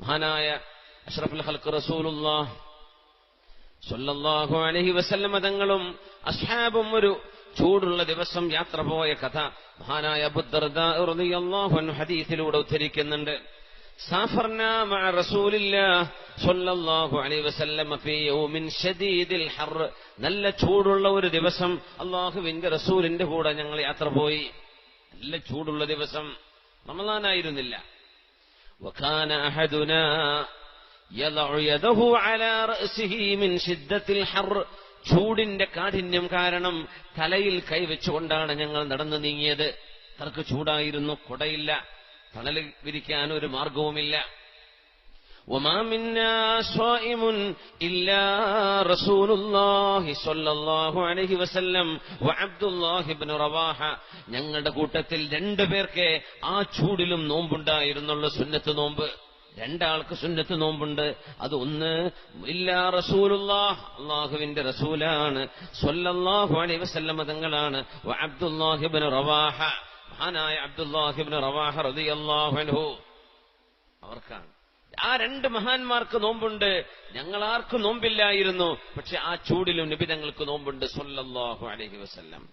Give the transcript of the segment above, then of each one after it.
മഹാനായ അഷ്റഫുൽ ഹൽക്ക് റസൂലുള്ള സൊല്ലാഹു അലഹി വസല്ലമ തങ്ങളും അസ്ഹാബും ഒരു ചൂടുള്ള ദിവസം യാത്ര പോയ കഥ മഹാനായ അബുദ്ദർദാ റളിയല്ലാഹു അൻഹു ഹദീസിലൂടെ ഉദ്ധരിക്കുന്നുണ്ട്. നല്ല ചൂടുള്ള ഒരു ദിവസം അള്ളാഹുവിന്റെ റസൂലിന്റെ കൂടെ ഞങ്ങൾ യാത്ര പോയി. നല്ല ചൂടുള്ള ദിവസം. റമളാനായിരുന്നില്ല وكان أحدنا يضع يده على رأسه من شدة الحر ചൂടിന്റെ കാഠിന്യം കാരണം തലയിൽ കൈവച്ചുകൊണ്ടാണ് ഞങ്ങൾ നടന്നു നീങ്ങിയത് തർക്ക് ചൂടായിരുന്നു കുടയില്ല തണലിൽ വിരിക്കാൻ ഒരു മാർഗവുമില്ല وما منا صائم إلا رسول الله صلى الله عليه وسلم وعبد الله بن رواحة ഞങ്ങളുടെ കൂട്ടത്തിൽ രണ്ടു പേർക്ക് ആ ചൂടിലും നോമ്പുണ്ടായിരുന്നുള്ള സുന്നത്ത് നോമ്പ് രണ്ടാൾക്ക് സുന്നത്ത് നോമ്പുണ്ട് അത് ഒന്ന് ഇല്ലാ റസൂലുള്ളാഹ് അള്ളാഹുവിന്റെ റസൂലാണ് സ്വല്ലല്ലാഹു അലൈഹി വസല്ലമ തങ്ങളാണ് വ അബ്ദുല്ലാഹിബ്നു റവാഹ മഹാനായ അബ്ദുല്ലാഹിബ്നു റവാഹ റളിയല്ലാഹു അൻഹു അവർക്കാണ് ആ രണ്ട് മഹാന്മാർക്ക് നോമ്പുണ്ട്. ഞങ്ങൾ ആർക്കും നോമ്പില്ലായിരുന്നു. പക്ഷെ ആ ചൂടിലും നിബിതങ്ങൾക്ക് നോമ്പുണ്ട്. സൊല്ലാഹു അലഹി വസ്ല്ലാം.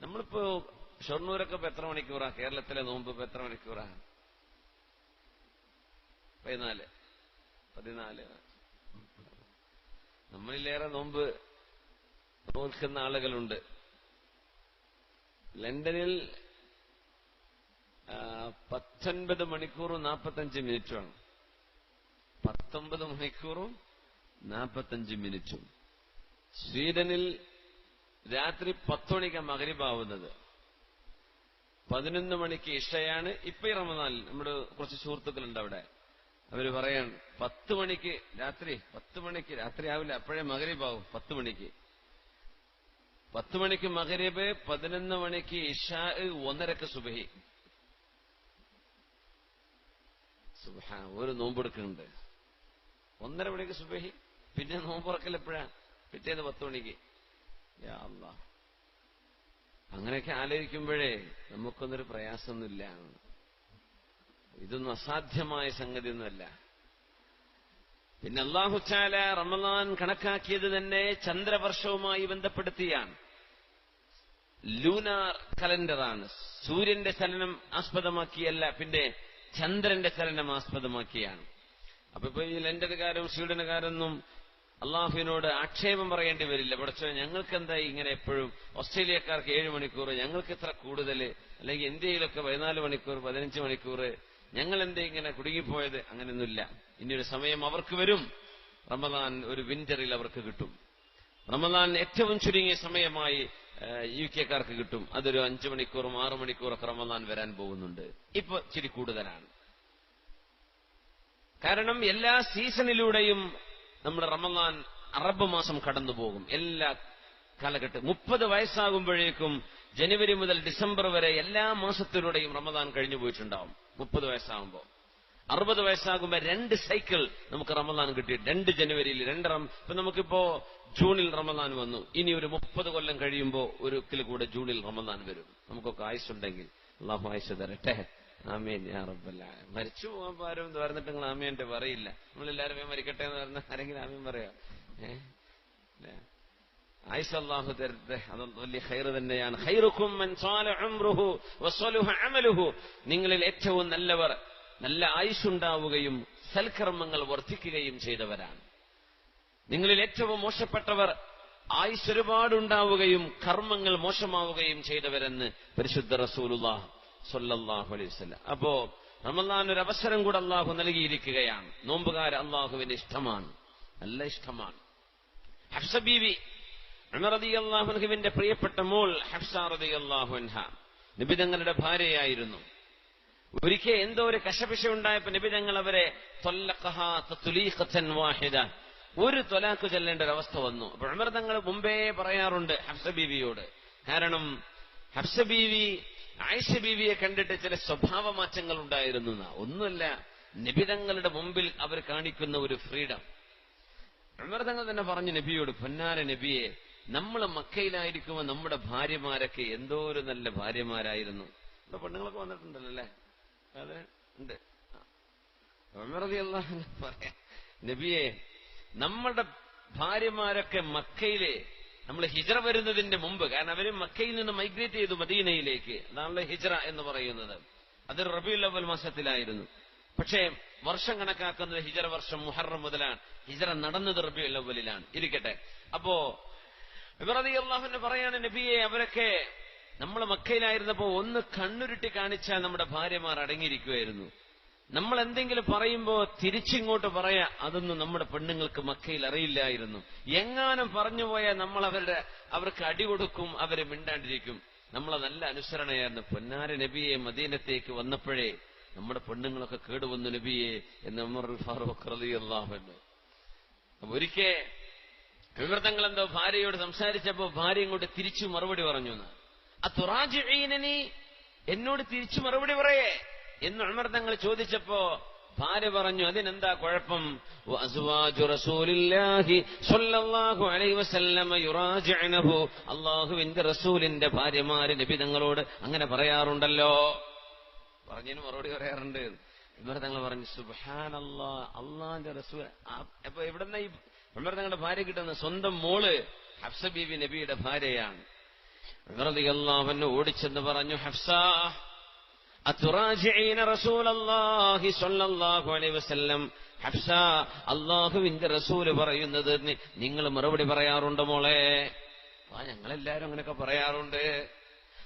നമ്മളിപ്പോ ഷൊർണൂരൊക്കെ ഇപ്പൊ എത്ര മണിക്കൂറാ? കേരളത്തിലെ നോമ്പ് ഇപ്പൊ എത്ര മണിക്കൂറാ? പതിനാല്. പതിനാല്. നമ്മളിലേറെ നോമ്പ് നോക്കുന്ന ആളുകളുണ്ട്. ലണ്ടനിൽ പത്തൊൻപത് മണിക്കൂറും നാൽപ്പത്തഞ്ച് മിനിറ്റുമാണ്. പത്തൊമ്പത് മണിക്കൂറും നാൽപ്പത്തഞ്ച് മിനിറ്റും. സ്വീഡനിൽ രാത്രി പത്തുമണിക്ക് മകരിബാവുന്നത് പതിനൊന്ന് മണിക്ക് ഇഷയാണ്. ഇപ്പൊ ഈ റമദാനിൽ നമ്മുടെ കുറച്ച് സുഹൃത്തുക്കളുണ്ട് അവിടെ. അവർ പറയാണ് പത്ത് മണിക്ക് രാത്രി പത്ത് മണിക്ക് രാത്രി ആവില്ല അപ്പോഴേ മകരിബാവും പത്ത് മണിക്ക്. പത്ത് മണിക്ക് മകരിബ് പതിനൊന്ന് മണിക്ക് ഇഷാ ഒന്നരക്ക് സുബഹി. സുബഹ ഒരു നോമ്പെടുക്കുന്നുണ്ട്. ഒന്നര മണിക്ക് സുബഹി പിന്നെ നോമ്പുറക്കൽ എപ്പോഴാണ് പിറ്റേന്ന് പത്ത് മണിക്ക്. അങ്ങനെയൊക്കെ ആലോചിക്കുമ്പോഴേ നമുക്കൊന്നൊരു പ്രയാസമൊന്നുമില്ല. ഇതൊന്നും അസാധ്യമായ സംഗതിയൊന്നുമല്ല. പിന്നെ അള്ളാഹുച്ചാല റമദാൻ കണക്കാക്കിയത് തന്നെ ചന്ദ്രവർഷവുമായി ബന്ധപ്പെടുത്തിയാണ്. ലൂനാർ കലണ്ടറാണ്. സൂര്യന്റെ ചലനം ആസ്പദമാക്കിയല്ല പിന്നെ ചന്ദ്രന്റെ ചലനം ആസ്പദമാക്കിയാണ്. അപ്പൊ ഇപ്പൊ ഈ ലണ്ടനുകാരും സ്വീഡനുകാരൊന്നും അള്ളാഹുവിനോട് ആക്ഷേപം പറയേണ്ടി വരില്ല. പഠിച്ചോ ഞങ്ങൾക്ക് എന്താ ഇങ്ങനെ എപ്പോഴും ഓസ്ട്രേലിയക്കാർക്ക് ഏഴ് മണിക്കൂർ ഞങ്ങൾക്ക് ഇത്ര കൂടുതൽ അല്ലെങ്കിൽ ഇന്ത്യയിലൊക്കെ പതിനാല് മണിക്കൂർ പതിനഞ്ച് മണിക്കൂർ ഞങ്ങൾ എന്തേ ഇങ്ങനെ കുടുങ്ങിപ്പോയത്? അങ്ങനെയൊന്നുമില്ല. ഇനിയൊരു സമയം അവർക്ക് വരും. റമദാൻ ഒരു വിന്ററിൽ അവർക്ക് കിട്ടും. റമദാൻ ഏറ്റവും ചുരുങ്ങിയ സമയമായി യു കെക്കാർക്ക് കിട്ടും. അതൊരു അഞ്ചു മണിക്കൂറും ആറു മണിക്കൂറൊക്കെ റമദാൻ വരാൻ പോകുന്നുണ്ട്. ഇപ്പൊ ഇച്ചിരി കൂടുതലാണ്. കാരണം എല്ലാ സീസണിലൂടെയും നമ്മുടെ റമദാൻ അറബ് മാസം കടന്നു പോകും എല്ലാ കാലഘട്ടം മുപ്പത് വയസ്സാകുമ്പോഴേക്കും ജനുവരി മുതൽ ഡിസംബർ വരെ എല്ലാ മാസത്തിലൂടെയും റമദാൻ കഴിഞ്ഞു പോയിട്ടുണ്ടാവും. മുപ്പത് വയസ്സാകുമ്പോൾ. അറുപത് വയസ്സാകുമ്പോൾ രണ്ട് സൈക്കിൾ നമുക്ക് റമദാൻ കിട്ടി. രണ്ട് ജനുവരിയിൽ രണ്ട് റം ഇപ്പൊ നമുക്കിപ്പോ ജൂണിൽ റമദാൻ വന്നു. ഇനി ഒരു മുപ്പത് കൊല്ലം കഴിയുമ്പോൾ ഒരിക്കൽ കൂടെ ജൂണിൽ റമദാൻ വരും. നമുക്കൊക്കെ ആയുസുണ്ടെങ്കിൽ അള്ളാഹു ആയുസ് തരട്ടെ. യാ മരിച്ചു പോകാൻ പാരം എന്ന് പറഞ്ഞിട്ട് നിങ്ങൾ ആമേന്റെ പറയില്ല നമ്മളെല്ലാവരും മരിക്കട്ടെ എന്ന് പറഞ്ഞ ആരെങ്കിലും ആമേൻ പറയാ? ഏഹ് തരട്ടെ. അത് വലിയ ഹൈർ തന്നെയാണ്. വസ്വലുഹ അമലുഹു. നിങ്ങളിൽ ഏറ്റവും നല്ലവർ നല്ല ആയുസ്സുണ്ടാവുകയും സൽക്കർമ്മങ്ങൾ വർദ്ധിക്കുകയും ചെയ്തവരാണ്. നിങ്ങളിൽ ഏറ്റവും മോശപ്പെട്ടവർ ആയുസ് ഒരുപാടുണ്ടാവുകയും കർമ്മങ്ങൾ മോശമാവുകയും ചെയ്തവരെന്ന് പരിശുദ്ധ റസൂലുല്ലാഹ് സൊല്ലാഹു അലൈഹി വസല്ലം. അപ്പോ റമദാൻ ഒരു അവസരം കൂടെ അള്ളാഹു നൽകിയിരിക്കുകയാണ്. നോമ്പുകാരൻ അള്ളാഹുവിന്റെ ഇഷ്ടമാണ്. നല്ല ഇഷ്ടമാണ്. ഹഫ്സ ബീവി അള്ളാഹുഹുവിന്റെ പ്രിയപ്പെട്ട മോൾ ഹഫ്സ റതി അള്ളാഹുൻഹ നിബിതങ്ങളുടെ ഭാര്യയായിരുന്നു. ഒരിക്കൽ എന്തോ ഒരു കശപിശ ഉണ്ടായപ്പോ നിബിതങ്ങൾ അവരെ വാഹിദ. ഒരു തൊലാക്ക് ചെല്ലേണ്ട ഒരു അവസ്ഥ വന്നു. അപ്പൊ അമൃതങ്ങൾ തങ്ങൾ മുമ്പേ പറയാറുണ്ട് ഹഫ്സ ബീവിയോട്. കാരണം ഹഫ്സ ബീവി ആയിഷ ബീവിയെ കണ്ടിട്ട് ചില സ്വഭാവ മാറ്റങ്ങൾ ഉണ്ടായിരുന്നു ഒന്നുമല്ല നിബിതങ്ങളുടെ മുമ്പിൽ അവർ കാണിക്കുന്ന ഒരു ഫ്രീഡം. ഉമർ തങ്ങൾ തന്നെ പറഞ്ഞു നബിയോട് പൊന്നാര നബിയെ നമ്മൾ മക്കയിലായിരിക്കുമ്പോൾ നമ്മുടെ ഭാര്യമാരൊക്കെ എന്തോ ഒരു നല്ല ഭാര്യമാരായിരുന്നു. ഇവിടെ പെണ്ണുങ്ങളൊക്കെ വന്നിട്ടുണ്ടല്ലോ അല്ലേ? അതെ ഉണ്ട്. പറയാ നബിയെ നമ്മളുടെ ഭാര്യമാരൊക്കെ മക്കയിലെ നമ്മൾ ഹിജറ വരുന്നതിന്റെ മുമ്പ് കാരണം അവർ മക്കയിൽ നിന്ന് മൈഗ്രേറ്റ് ചെയ്തു മദീനയിലേക്ക്. അതാണല്ലോ ഹിജറ എന്ന് പറയുന്നത്. അത് റബിയുൽ അവൽ മാസത്തിലായിരുന്നു. പക്ഷേ വർഷം കണക്കാക്കുന്നത് ഹിജറ വർഷം മുഹറം മുതലാണ്. ഹിജറ നടന്നത് റബിയുൽ അവലിലാണ് ഇരിക്കട്ടെ. അപ്പോ ഇവറതി അള്ളാഹുവിന് പറയാണ് നബിയെ അവരൊക്കെ നമ്മൾ മക്കയിലായിരുന്നപ്പോ ഒന്ന് കണ്ണുരുട്ടി കാണിച്ചാൽ നമ്മുടെ ഭാര്യമാർ അടങ്ങിയിരിക്കുമായിരുന്നു നമ്മൾ എന്തെങ്കിലും പറയുമ്പോ തിരിച്ചിങ്ങോട്ട് പറയാ അതൊന്നും നമ്മുടെ പെണ്ണുങ്ങൾക്ക് മക്കയിൽ അറിയില്ലായിരുന്നു. എങ്ങാനും പറഞ്ഞു പോയാൽ നമ്മൾ അവരുടെ അവർക്ക് അടി കൊടുക്കും അവരെ മിണ്ടാണ്ടിരിക്കും. നമ്മളെ നല്ല അനുസരണയായിരുന്നു. പൊന്നാര നബിയെ മദീനത്തേക്ക് വന്നപ്പോഴേ നമ്മുടെ പെണ്ണുങ്ങളൊക്കെ കേടുവന്നു നബിയെ എന്ന് ഉമർ ഫാറൂഖ് അപ്പൊ ഒരിക്കൽ വിവൃതങ്ങൾ എന്തോ ഭാര്യയോട് സംസാരിച്ചപ്പോ ഭാര്യ ഇങ്ങോട്ട് തിരിച്ചു മറുപടി പറഞ്ഞു എന്ന് തുറാജ് എന്നോട് തിരിച്ചു മറുപടി പറയേ. എന്ന് ഉമർ തങ്ങൾ ചോദിച്ചപ്പോ ഭാര്യ പറഞ്ഞു അതിനെന്താ കുഴപ്പം? അള്ളാഹുവിന്റെ ഭാര്യമാര് നബി തങ്ങളോട് അങ്ങനെ പറയാറുണ്ടല്ലോ. പറഞ്ഞതിന് മറുപടി പറയാറുണ്ട്. ഇവർ തങ്ങൾ പറഞ്ഞു സുബാനല്ലാ അള്ളാന്റെ റസൂൽ അപ്പൊ എവിടെന്ന ഈ ഉമർ തങ്ങളുടെ ഭാര്യ കിട്ടുന്ന സ്വന്തം മോൾ ഹഫ്സ ബീവി നബിയുടെ ഭാര്യയാണ്. ഉമർദിയല്ലാവന് ഓടിച്ചെന്ന് പറഞ്ഞു ഹഫ്സ അത്തുറാജിഈന റസൂലല്ലാഹി സ്വല്ലല്ലാഹു അലൈഹി വസല്ലം ഹഫ്സ അള്ളാഹുവിന്റെ റസൂൽ പറയുന്നത് നിങ്ങൾ മറുപടി പറയാറുണ്ട് മോളെ? ആ ഞങ്ങളെല്ലാരും അങ്ങനെയൊക്കെ പറയാറുണ്ട്.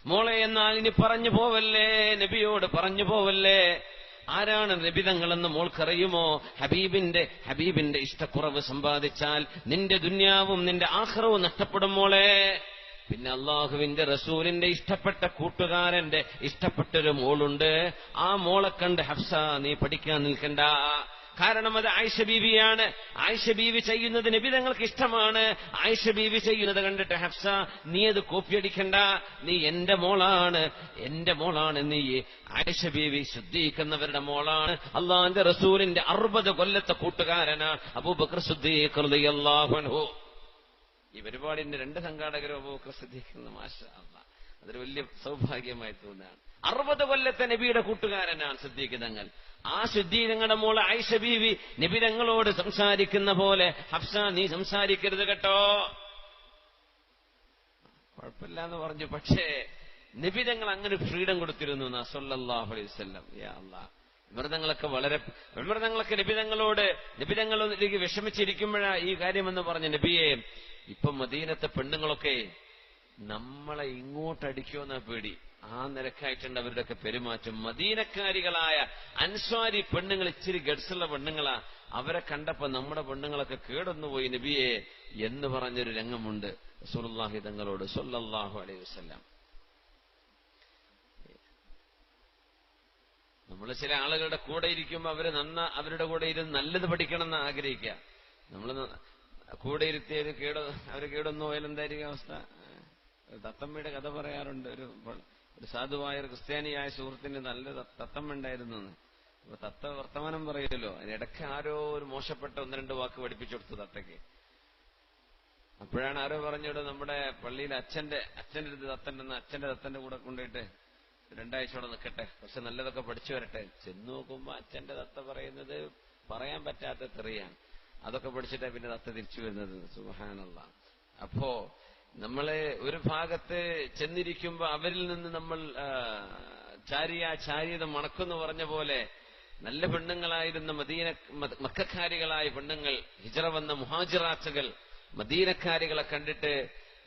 മോളെ എന്നാൽ ഇനി പറഞ്ഞു പോവല്ലേ? നബിയോട് പറഞ്ഞു പോവല്ലേ? ആരാണ് നബിതങ്ങളെന്ന് മോൾക്കറിയുമോ? ഹബീബിന്റെ ഹബീബിന്റെ ഇഷ്ടക്കുറവ് സമ്പാദിച്ചാൽ നിന്റെ ദുന്യാവും നിന്റെ ആഹ്റവും നഷ്ടപ്പെടും മോളെ. പിന്നെ അള്ളാഹുവിന്റെ റസൂലിന്റെ ഇഷ്ടപ്പെട്ട കൂട്ടുകാരന്റെ ഇഷ്ടപ്പെട്ടൊരു മോളുണ്ട്. ആ മോളെ കണ്ട് ഹഫ്സ നീ പഠിക്കാൻ നിൽക്കണ്ട. കാരണം അത് ആയിഷ ബീവിയാണ്. ആയിഷ ബീവി ചെയ്യുന്നത് നബിതങ്ങൾക്ക് ഇഷ്ടമാണ്. ആയിഷ ബീവി ചെയ്യുന്നത് കണ്ടിട്ട് ഹഫ്സ നീ അത് കോപ്പിയടിക്കണ്ട നീ എന്റെ മോളാണ്. എന്റെ മോളാണ് നീ. ആയിഷ ബീവി ശുദ്ധീകരിക്കുന്നവരുടെ മോളാണ്. അള്ളാന്റെ റസൂലിന്റെ അറുപത് കൊല്ലത്തെ കൂട്ടുകാരനാണ് അബൂബക്കർ ശുദ്ധീകൃതി അള്ളാഹുൻഹു ഈ പരിപാടിന്റെ രണ്ട് സംഘാടകരും അബൂബക്കർ സിദ്ദീഖ് മാഷ അതൊരു വലിയ സൗഭാഗ്യമായി തോന്നുകയാണ്. അറുപത് കൊല്ലത്തെ നബിയുടെ കൂട്ടുകാരനാണ് സിദ്ദീഖ് തങ്ങൾ. ആ സിദ്ദീഖങ്ങളുടെ മോൾ ആയിഷ ബീവി നബി തങ്ങളോട് സംസാരിക്കുന്ന പോലെ ഹഫ്സ നീ സംസാരിക്കരുത് കേട്ടോ. കുഴപ്പമില്ല എന്ന് പറഞ്ഞു പക്ഷേ നിബിരങ്ങൾ അങ്ങനെ ഫ്രീഡം കൊടുത്തിരുന്നു സല്ലല്ലാഹു അലൈഹി യാ വിമൃതങ്ങളൊക്കെ വളരെ മൃതങ്ങളൊക്കെ നിബിതങ്ങളോട് നിബിതങ്ങളിലേക്ക് വിഷമിച്ചിരിക്കുമ്പോഴാ ഈ കാര്യമെന്ന് പറഞ്ഞ നബിയെ ഇപ്പൊ മദീനത്തെ പെണ്ണുങ്ങളൊക്കെ നമ്മളെ ഇങ്ങോട്ടടിക്കുമെന്ന പേടി. ആ നിരക്കായിട്ടുണ്ട് അവരുടെയൊക്കെ പെരുമാറ്റം. മദീനക്കാരികളായ അൻസ്വാരി പെണ്ണുങ്ങൾ ഇച്ചിരി ഗഡ്സുള്ള പെണ്ണുങ്ങളാ. അവരെ കണ്ടപ്പോ നമ്മുടെ പെണ്ണുങ്ങളൊക്കെ കേടൊന്നു പോയി നബിയെ എന്ന് പറഞ്ഞൊരു രംഗമുണ്ട്. റസൂലുള്ളാഹി തങ്ങളോട് സല്ലല്ലാഹു അലൈഹി വസല്ലം. നമ്മൾ ചില ആളുകളുടെ കൂടെ ഇരിക്കുമ്പോൾ അവർ നന്ന അവരുടെ കൂടെ ഇരുന്ന് നല്ലത് പഠിക്കണം എന്ന് ആഗ്രഹിക്കുക നമ്മൾ കൂടെ ഇരുത്തിയത് കേട അവർ കേടൊന്നു പോയാൽ എന്തായിരിക്കും അവസ്ഥ. തത്തമ്മയുടെ കഥ പറയാറുണ്ട്. ഒരു ഒരു സാധുവായ ഒരു ക്രിസ്ത്യാനിയായ സുഹൃത്തിന് നല്ല തത്തമ്മ ഉണ്ടായിരുന്നു. അപ്പൊ തത്ത വർത്തമാനം പറയുമല്ലോ. അതിനിടയ്ക്ക് ആരോ ഒരു മോശപ്പെട്ട ഒന്ന് രണ്ട് വാക്ക് പഠിപ്പിച്ചു കൊടുത്തു തത്തയ്ക്ക്. അപ്പോഴാണ് ആരോ പറഞ്ഞോട് നമ്മുടെ പള്ളിയിൽ അച്ഛന്റെ അച്ഛന്റെ അടുത്ത് തത്തണ്ടെന്ന് അച്ഛന്റെ തത്തന്റെ കൂടെ കൊണ്ടുപോയിട്ട് രണ്ടാഴ്ച കൂടെ നിൽക്കട്ടെ. പക്ഷെ നല്ലതൊക്കെ പഠിച്ചു വരട്ടെ. ചെന്ന് നോക്കുമ്പോ അച്ഛന്റെ തത്ത പറയുന്നത് പറയാൻ പറ്റാത്ത തെറിയാണ്. അതൊക്കെ പഠിച്ചിട്ടാ പിന്നെ തത്ത തിരിച്ചു വരുന്നത്. സുഹാനുള്ള അപ്പോ നമ്മളെ ഒരു ഭാഗത്ത് ചെന്നിരിക്കുമ്പോ അവരിൽ നിന്ന് നമ്മൾ ചാരിയ ചാരിയത മണക്കെന്ന് പറഞ്ഞ പോലെ നല്ല പെണ്ണുങ്ങളായിരുന്ന മദീന മക്കാരികളായ പെണ്ണുങ്ങൾ ഹിജറ വന്ന മുഹാജിറാച്ചകൾ മദീനക്കാരികളെ കണ്ടിട്ട്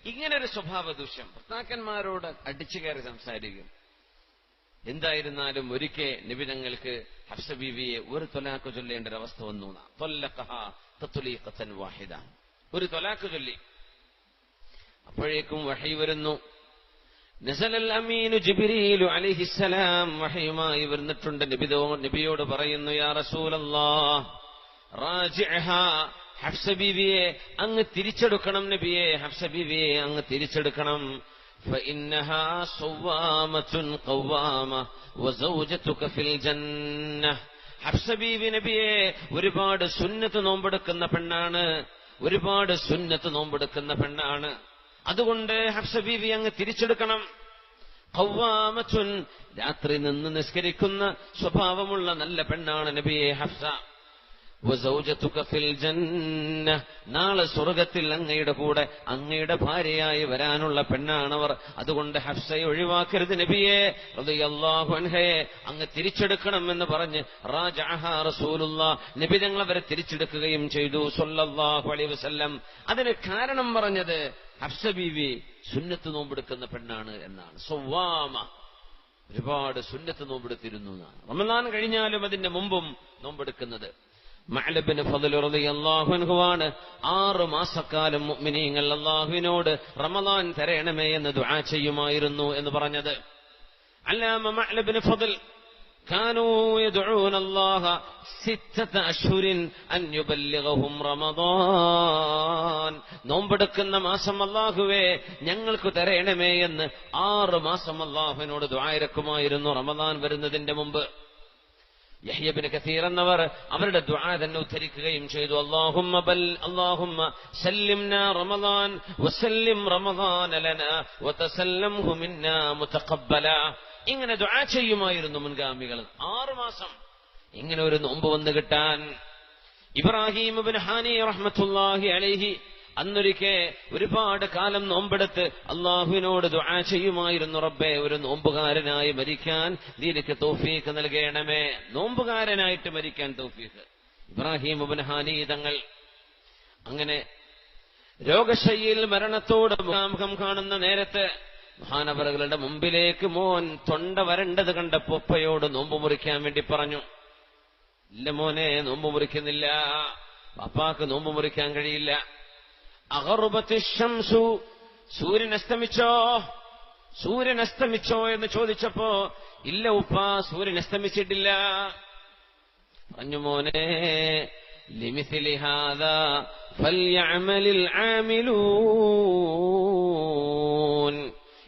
ഇങ്ങനൊരു സ്വഭാവ ദൂഷ്യം ഭർത്താക്കന്മാരോട് അടിച്ചു കയറി സംസാരിക്കും. എന്തായിരുന്നാലും ഒരിക്കൽ നിബിനങ്ങൾക്ക് ഹഫ്സ ബീവിയെ ഒരു തൊലാക്ക് ചൊല്ലേണ്ട ഒരു അവസ്ഥ വന്നു വാഹിദ. ഒരു തൊലാക്ക് ചൊല്ലി. അപ്പോഴേക്കും വഹി വരുന്നു. അലൈഹിസ്സലാം വഹയുമായി വരുന്നിട്ടുണ്ട് നബിതോ നബിയോട് പറയുന്നു യാ റസൂലല്ലാഹ് റാജിഅഹ ഹഫ്സ ബീവിയെ അങ്ങ് തിരിച്ചെടുക്കണം നബിയെ ഹഫ്സ ബീവിയെ അങ്ങ് തിരിച്ചെടുക്കണം. فإنها صوامة قوامة وزوجتك في الجنة ഹഫ്സ ബീവി നബിയെ ഒരുപാട് സുന്നത്ത് നോമ്പെടുക്കുന്ന പെണ്ണാണ് ഒരുപാട് സുന്നത്ത് നോമ്പെടുക്കുന്ന പെണ്ണാണ് അതുകൊണ്ട് ഹഫ്സ ബീവി അങ്ങ് തിരിച്ചെടുക്കണം ഖവ്വാമത്തുൻ രാത്രി നിന്ന് നിസ്കരിക്കുന്ന സ്വഭാവമുള്ള നല്ല പെണ്ണാണ് നബിയെ ഹഫ്സ വസൗജതുക ഫിൽ ജന്ന നാളെ സ്വർഗത്തിൽ അങ്ങയുടെ കൂടെ അങ്ങയുടെ ഭാര്യയായി വരാനുള്ള പെണ്ണാണവർ. അതുകൊണ്ട് ഹഫ്സയെ ഒഴിവാക്കരുത് നബിയെ. അൻഹയെ അങ്ങ് തിരിച്ചെടുക്കണം എന്ന് പറഞ്ഞ് നബി ഞങ്ങൾ അവരെ തിരിച്ചെടുക്കുകയും ചെയ്തു. അലൈഹി വസല്ലം. അതിന് കാരണം പറഞ്ഞത് ഹഫ്സ ബീവി സുന്നത്ത് നോമ്പെടുക്കുന്ന പെണ്ണാണ് എന്നാണ്. സൊവാമ ഒരുപാട് സുന്നത്ത് നോമ്പെടുത്തിരുന്നു എന്നാണ്. റമദാൻ കഴിഞ്ഞാലും അതിന്റെ മുമ്പും നോമ്പെടുക്കുന്നത്. മഅലബിന് ഫതിലുറതിയല്ലാഹുൻഹുവാണ് ആറ് മാസക്കാലം മുഅ്മിനീങ്ങൾ അള്ളാഹുവിനോട് റമദാൻ തരയണമേ എന്ന് ദുആ ചെയ്യുമായിരുന്നു എന്ന് പറഞ്ഞത്. അല്ലാമ മഅലബിന് ഫതിൽ كانوا يدعون الله يبلغهم رمضان നോമ്പെടുക്കുന്ന മാസം അള്ളാഹുവേ ഞങ്ങൾക്ക് തരയണമേ എന്ന് ആറ് മാസം അള്ളാഹുവിനോട് ദ്വായരക്കുമായിരുന്നു റമദാൻ വരുന്നതിന്റെ മുമ്പ്. യഹ്യബിന് കസീർ എന്നവർ അവരുടെ ദുആ തന്നെ ഉദ്ധരിക്കുകയും ചെയ്തു. അല്ലാഹുമ്മ ബൽ അല്ലാഹുമ്മ സല്ലിംനാ റമദാൻ വസല്ലിം റമദാൻ ലനാ വതസല്ലംഹു മിന്നാ മുതഖബ്ബല. ഇങ്ങനെ ദുആ ചെയ്യുമായിരുന്നു മുൻഗാമികൾ. ആറ് മാസം ഇങ്ങനെ ഒരു നോമ്പ് വന്നു കിട്ടാൻ. ഇബ്രാഹിം ഹാനി റഹ്മത്തുല്ലാഹി അലൈഹി അന്നൊരിക്കെ ഒരുപാട് കാലം നോമ്പെടുത്ത് അള്ളാഹുവിനോട് ദുആ ചെയ്യുമായിരുന്നു റബ്ബെ. ഒരു നോമ്പുകാരനായി മരിക്കാൻ നീ എനിക്ക് നൽകേണമേ. നോമ്പുകാരനായിട്ട് മരിക്കാൻ തോഫീക്ക്. ഇബ്രാഹിം ഉബൻഹാനി തങ്ങൾ അങ്ങനെ രോഗശയ്യയിൽ മരണത്തോട് മുഖാമുഖം കാണുന്ന നേരത്ത് മഹാനവറുകളുടെ മുമ്പിലേക്ക് മോൻ തൊണ്ട വരണ്ടത് കണ്ട പൊപ്പയോട് നോമ്പ് മുറിക്കാൻ വേണ്ടി പറഞ്ഞു ഇല്ല മോനെ നോമ്പ് മുറിക്കുന്നില്ല. പപ്പാക്ക് നോമ്പ് മുറിക്കാൻ കഴിയില്ല. അഗറുബത്ത് ഷംസു സൂര്യൻ അസ്തമിച്ചോ? സൂര്യൻ അസ്തമിച്ചോ എന്ന് ചോദിച്ചപ്പോ ഇല്ല ഉപ്പ സൂര്യൻ അസ്തമിച്ചിട്ടില്ല. പറഞ്ഞു മോനെ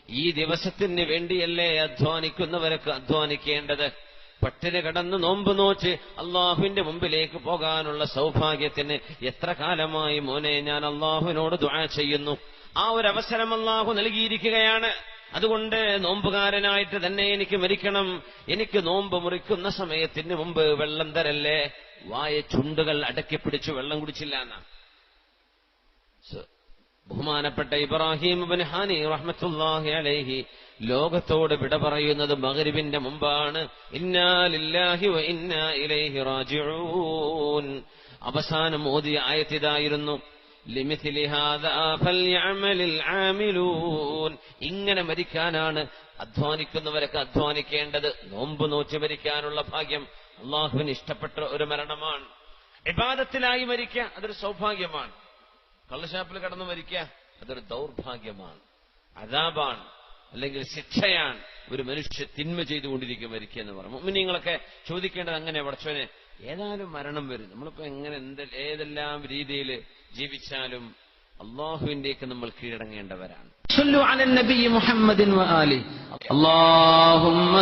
ഈ ദിവസത്തിന് വേണ്ടിയല്ലേ അധ്വാനിക്കുന്നവരൊക്കെ അധ്വാനിക്കേണ്ടത്? പട്ടിണി കടന്ന് നോമ്പ് നോച്ച് അള്ളാഹുവിന്റെ മുമ്പിലേക്ക് പോകാനുള്ള സൗഭാഗ്യത്തിന് എത്ര കാലമായി മോനെ ഞാൻ അള്ളാഹുവിനോട് ദുആ ചെയ്യുന്നു. ആ ഒരു അവസരം അള്ളാഹു നൽകിയിരിക്കുകയാണ്. അതുകൊണ്ട് നോമ്പുകാരനായിട്ട് തന്നെ എനിക്ക് മരിക്കണം. എനിക്ക് നോമ്പ് മുറിക്കുന്ന സമയത്തിന് മുമ്പ് വെള്ളം തരല്ലേ? വായ ചുണ്ടുകൾ അടക്കി പിടിച്ചു വെള്ളം കുടിച്ചില്ല എന്നാ. ബഹുമാനപ്പെട്ട ഇബ്രാഹിം ഹാനി റഹ്മത്തുല്ലാഹി അലൈഹി ലോകത്തോട് വിട പറയുന്നത് മകരിവിന്റെ മുമ്പാണ്. ഇന്നാലില്ലാഹി ഇന്നാ ഇലൈഹി റാജിഊൻ. അവസാനം ഓതിയ ആയത്തിതായിരുന്നു ഇങ്ങനെ മരിക്കാനാണ് അധ്വാനിക്കുന്നവരൊക്കെ അധ്വാനിക്കേണ്ടത്. നോമ്പ് നോച്ച് മരിക്കാനുള്ള ഭാഗ്യം അള്ളാഹുവിന് ഇഷ്ടപ്പെട്ട ഒരു മരണമാണ്. ഇബാദത്തിലായി മരിക്കുക അതൊരു സൗഭാഗ്യമാണ്. കള്ളുഷാപ്പിൽ കടന്നു മരിക്കുക അതൊരു ദൗർഭാഗ്യമാണ്. അതാപാണ് അല്ലെങ്കിൽ ശിക്ഷയാണ് ഒരു മനുഷ്യ തിന്മ ചെയ്തുകൊണ്ടിരിക്കും മരിക്കുക എന്ന് പറഞ്ഞു മുമ്മിനിങ്ങളൊക്കെ ചോദിക്കേണ്ടത് അങ്ങനെ പടച്ചോനെ ഏതായാലും മരണം വരും. നമ്മളിപ്പോ എങ്ങനെ എന്ത് ഏതെല്ലാം രീതിയിൽ ജീവിച്ചാലും അള്ളാഹുവിന്റേക്ക് നമ്മൾ കീഴടങ്ങേണ്ടവരാണ്. അള്ളാഹുമ്മ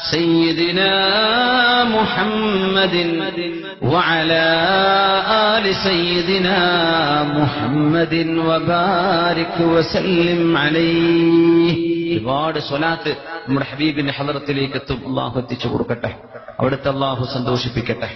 على النبي محمد وآله اللهم صل على سيدنا محمد وعلى آل سيدنا محمد وبارك وسلم عليه اللهم صل على سيدنا محمد وعلى آل سيدنا محمد وبارك وسلم عليه ഒരുപാട് സ്വലാത്ത് നമ്മുടെ ഹബീബിന്റെ ഹലറത്തിലേക്ക് എത്തും അള്ളാഹു എത്തിച്ചു കൊടുക്കട്ടെ അവിടുത്തെ അള്ളാഹു സന്തോഷിപ്പിക്കട്ടെ